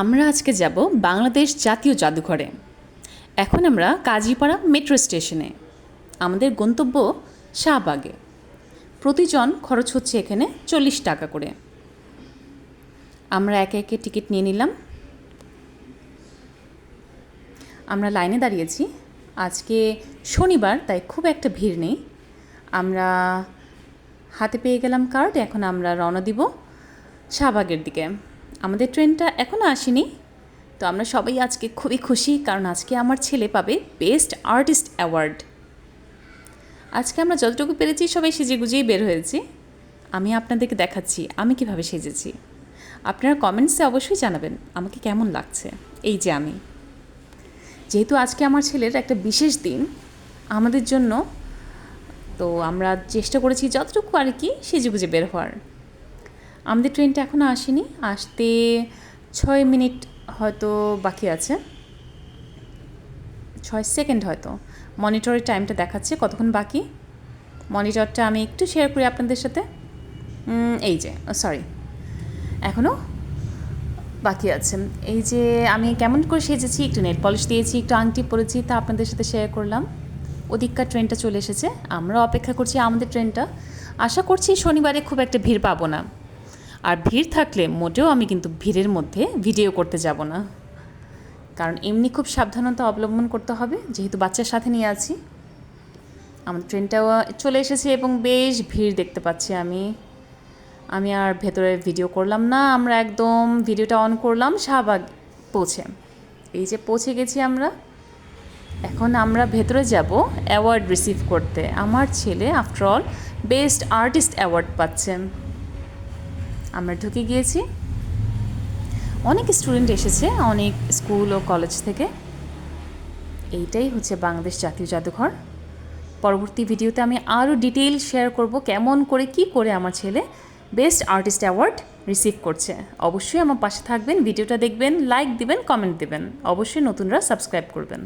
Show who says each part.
Speaker 1: আমরা আজকে যাব বাংলাদেশ জাতীয় জাদুঘরে। এখন আমরা কাজীপাড়া মেট্রো স্টেশনে। আমাদের গন্তব্য শাহবাগে। প্রতিজন খরচ হচ্ছে এখানে চল্লিশ টাকা করে। আমরা একে একে টিকিট নিয়ে নিলাম। আমরা লাইনে দাঁড়িয়েছি। আজকে শনিবার, তাই খুব একটা ভিড় নেই। আমরা হাতে পেয়ে গেলাম কার্ড, এখন আমরা রওনা দিব শাহবাগের দিকে। আমাদের ট্রেনটা এখনও আসেনি। তো আমরা সবাই আজকে খুবই খুশি, কারণ আজকে আমার ছেলে পাবে বেস্ট আর্টিস্ট অ্যাওয়ার্ড আজকে আমরা যতটুকু পেরেছি সবাই সেজে গুজেই বের হয়েছি। আমি আপনাদেরকে দেখাচ্ছি, আমি কীভাবে সেজেছি। আপনারা কমেন্টসে অবশ্যই জানাবেন, আমাকে কেমন লাগছে। এই যে আমি। যেহেতু আজকে আমার ছেলের একটা বিশেষ দিন, আমাদের জন্য, তো আমরা চেষ্টা করেছি যতটুকু আর কি সেজেগুজে বের হওয়ার। আমাদের ট্রেনটা এখনও আসেনি। আসতে ছয় মিনিট হয়তো বাকি আছে। ছয় সেকেন্ড হয়তো। মনিটরের টাইমটা দেখাচ্ছে, কতক্ষণ বাকি? মনিটরটা আমি একটু শেয়ার করি আপনাদের সাথে। এই যে সরি এখনও বাকি আছে। এই যে, আমি কেমন করে সেজেছি, একটু নেট পলিশ দিয়েছি, একটু আংটি পরেছি, তা আপনাদের সাথে শেয়ার করলাম। ওদিককার ট্রেনটা চলে এসেছে। আমরা অপেক্ষা করছি আমাদের ট্রেনটা। আশা করছি শনিবারে খুব একটা ভিড় পাবো না। আর ভিড় থাকলে মোটেও আমি কিন্তু ভিড়ের মধ্যে ভিডিও করতে যাব না। কারণ এমনি খুব সাবধানতা অবলম্বন করতে হবে, যেহেতু বাচ্চার সাথে নিয়ে আছি। আমার ট্রেনটাও চলে এসেছে এবং বেশ ভিড় দেখতে পাচ্ছি আমি। আমি আর ভেতরে ভিডিও করলাম না, আমরা একদম ভিডিওটা অন করলাম, শাহবাগ পৌঁছে। এই যে পৌঁছে গেছি আমরা। এখন আমরা ভেতরে যাব অ্যাওয়ার্ড রিসিভ করতে। আমার ছেলে after all best artist award পাচ্ছে। আমরা ঢুকে গিয়েছি। অনেক স্টুডেন্ট এসেছে, অনেক স্কুল ও কলেজ থেকে। এইটাই হচ্ছে বাংলাদেশ জাতীয় জাদুঘর। পরবর্তী ভিডিওতে আমি আরও ডিটেইল শেয়ার করব কেমন করে, কি করে আমার ছেলে বেস্ট আর্টিস্ট অ্যাওয়ার্ড রিসিভ করছে। অবশ্যই আমার পাশে থাকবেন ভিডিওটা দেখবেন লাইক দিবেন কমেন্ট দিবেন। অবশ্যই নতুনরা সাবস্ক্রাইব করবেন।